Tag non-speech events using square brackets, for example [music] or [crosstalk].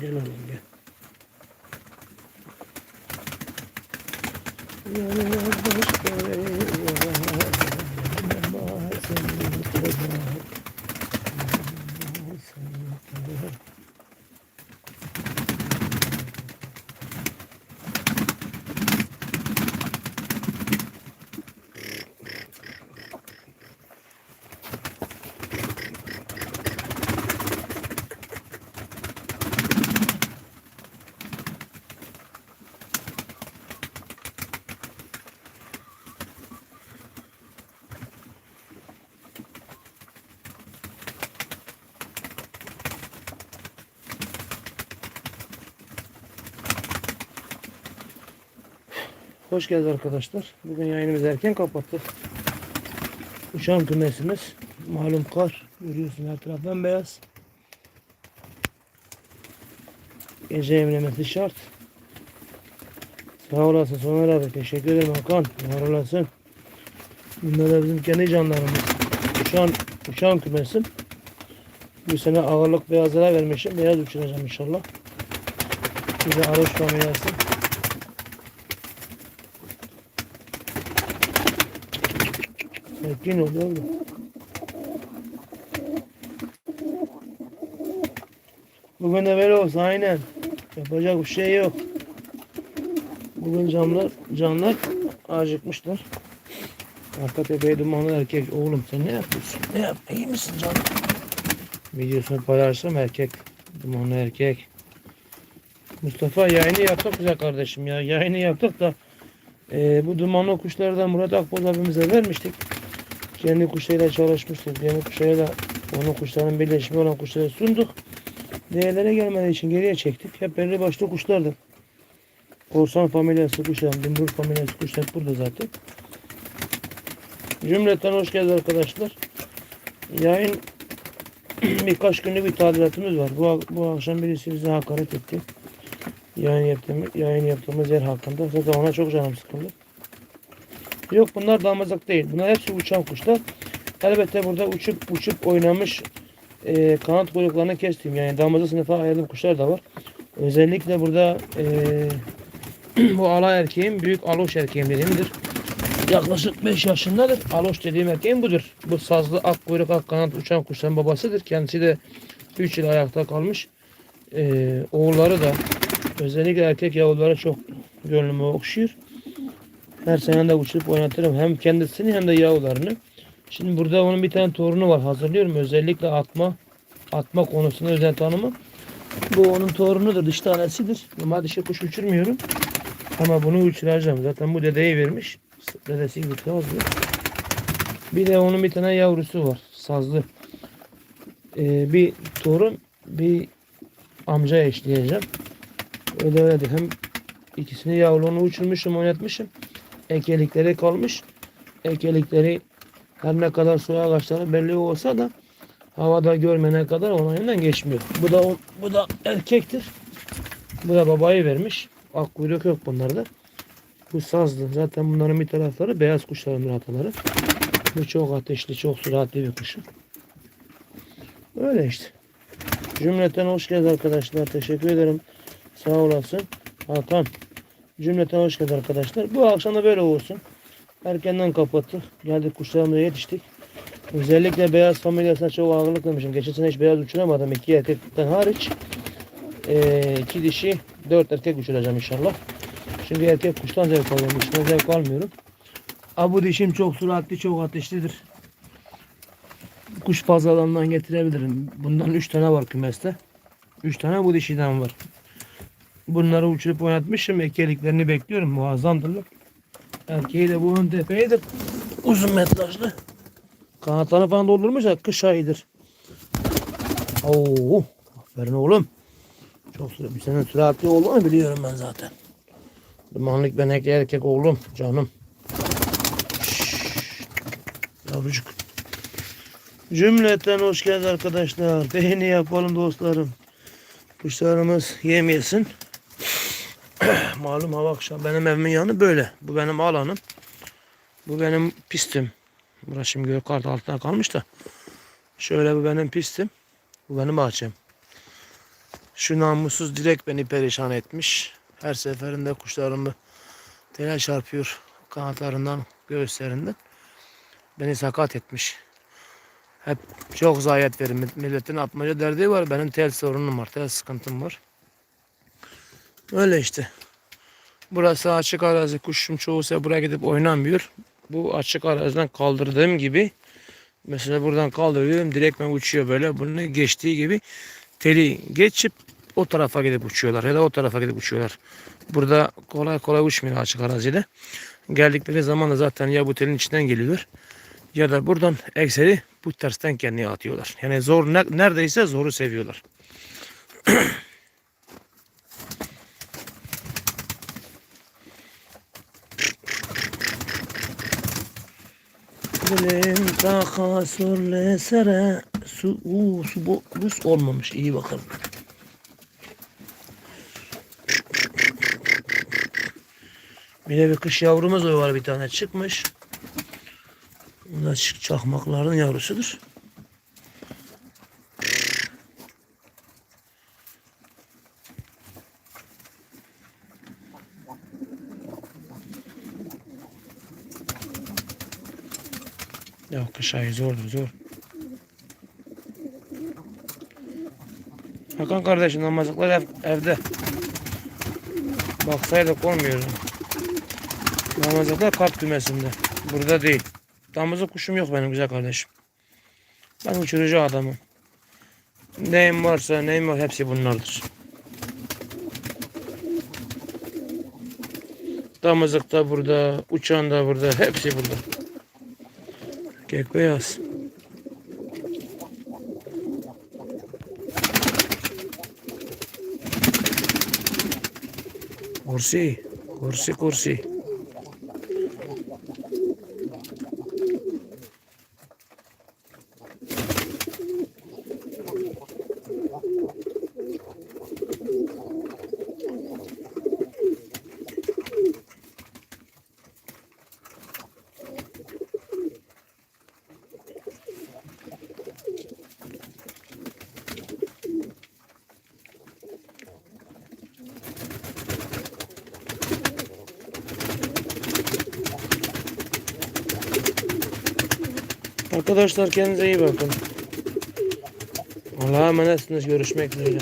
Gel oğlum gel. Yanına başka Hoş geldiniz arkadaşlar. Bugün yayınımızı erken kapattık. Uçan kümesimiz. Malum kar. Görüyorsun her taraf bembeyaz. Gece emlemesi şart. Sağ olasın Soner abi. Teşekkür ederim Hakan. Var olasın. Bunlar da bizim kendi canlarımız. Uçan, uçan kümesim. Bu sene ağırlık beyazlara vermişim. Beyaz uçuracağım inşallah. Bir de aroş familyası. Sakin ol oğlum. Bugün de böyle olsa aynen. Yapacak bir şey yok. Bugün canlar, canlar acıkmışlar. Arka tepeye dumanlı erkek. Oğlum sen ne yapıyorsun? Ne yap? İyi misin canım? Videosunu paylaşsam erkek. Dumanlı erkek. Mustafa yayını yaptık güzel kardeşim ya. Yayını yaptık da e, bu dumanlı kuşları da Murat Akboz abimize vermiştik. Kendi kuşlarıyla çalışmıştık. Kendi kuşlarıyla onun kuşların birleşimi olan kuşları sunduk. Değerlere gelmediği için geriye çektik. Hep belli başlı kuşlardı. Korsan familyası kuşlar, Dimbur familyası kuşlar burada zaten. Cümleten hoş geldiniz arkadaşlar. Yayın [clears throat] birkaç günlük bir tadilatımız var. Bu, bu akşam birisi bize hakaret etti. Yayın yaptığımız, yayın yaptığımız yer hakkında. Zaten ona çok canım sıkıldı. Yok bunlar damızlık değil. Bunlar hepsi uçan kuşlar. Elbette burada uçup uçup oynamış e, kanat kuyruklarını kestim. Yani damızlık sınıfa ayırdığım kuşlar da var. Özellikle burada e, [clears throat] bu ala erkeğim büyük aloş erkeğim dediğimdir. Yaklaşık 5 yaşındadır. Aloş dediğim erkeğim budur. Bu sazlı ak kuyruk ak kanat uçan kuşların babasıdır. Kendisi de 3 yıl ayakta kalmış. E, oğulları da özellikle erkek yavruları çok gönlüme okşuyor. Her sene de uçurup oynatırım. Hem kendisini hem de yavrularını. Şimdi burada onun bir tane torunu var. Hazırlıyorum. Özellikle atma atma konusunda özel tanımı. Bu onun torunudur. Dış tanesidir. Ama dişi kuş uçurmuyorum. Ama bunu uçuracağım. Zaten bu dedeyi vermiş. Dedesi gibi sazlı. Bir de onun bir tane yavrusu var. Sazlı. Ee, bir torun bir amca eşleyeceğim. Öyle öyle hem ikisini yavruluğunu uçurmuşum oynatmışım ekelikleri kalmış. Ekelikleri her ne kadar soya ağaçları belli olsa da havada görmene kadar onayından geçmiyor. Bu da bu da erkektir. Bu da babayı vermiş. Ak kuyruk yok bunlarda. Bu sazlı. Zaten bunların bir tarafları beyaz kuşların ataları. Bu çok ateşli, çok süratli bir kuşu. Öyle işte. Cümleten hoş geldiniz arkadaşlar. Teşekkür ederim. Sağ olasın. Hakan. Cümleten hoş geldiniz arkadaşlar. Bu akşam da böyle olsun. Erkenden kapattık. Geldik kuşlarımıza yetiştik. Özellikle beyaz familyasına çok ağırlık vermişim. Geçen sene hiç beyaz uçuramadım. İki erkekten hariç. Ee, iki dişi, dört erkek uçuracağım inşallah. Şimdi erkek kuştan zevk alıyorum. İçine zevk almıyorum. Aa, bu dişim çok süratli, çok ateşlidir. Kuş fazlalığından getirebilirim. Bundan üç tane var kümeste. Üç tane bu dişiden var. Bunları uçurup oynatmışım. Ekeliklerini bekliyorum. Muazzamdırlar. Erkeği de bu ön tepeyidir. Uzun metrajlı. Kanatlarını falan doldurmuş da kış ayıdır. Oo, aferin oğlum. Çok süre, senin süratli olduğunu biliyorum ben zaten. Dumanlık benekli erkek oğlum. Canım. Şşş. Yavrucuk. Cümleten hoş geldiniz arkadaşlar. Beğeni yapalım dostlarım. Kuşlarımız yem yesin. [clears throat] Malum hava akşam. Benim evimin yanı böyle. Bu benim alanım. Bu benim pistim. Burası şimdi gök kartı altına kalmış da. Şöyle bu benim pistim. Bu benim bahçem. Şu namussuz direkt beni perişan etmiş. Her seferinde kuşlarımı tele çarpıyor kanatlarından, göğüslerinden. Beni sakat etmiş. Hep çok zayiat verim. Milletin atmaca derdi var. Benim tel sorunum var. Tel sıkıntım var. Öyle işte. Burası açık arazi. Kuşum çoğu ise buraya gidip oynamıyor. Bu açık araziden kaldırdığım gibi mesela buradan kaldırıyorum. Direkt ben uçuyor böyle. Bunu geçtiği gibi teli geçip o tarafa gidip uçuyorlar. Ya da o tarafa gidip uçuyorlar. Burada kolay kolay uçmuyor açık arazide. Geldikleri zaman da zaten ya bu telin içinden geliyorlar ya da buradan ekseri bu tersten kendine atıyorlar. Yani zor ne- neredeyse zoru seviyorlar. [clears throat] Bilim takasürle sere su, uu, su bu buz olmamış. İyi bakalım. Bir de bir kış yavrumuz var bir tane çıkmış. Bu da çık- çakmakların yavrusudur. Ya kış ayı zordur zor. Hakan kardeşim namazlıklar ev, evde. Baksaydık olmuyor. Namazlıklar kart kümesinde. Burada değil. Damızlık kuşum yok benim güzel kardeşim. Ben uçurucu adamım. Neyim varsa neyim var hepsi bunlardır. Damızlık da burada, uçan da burada, hepsi burada. Kek beyaz. Kursi, kursi, kursi. Arkadaşlar kendinize iyi bakın. Allah'a emanetsiniz. Görüşmek üzere.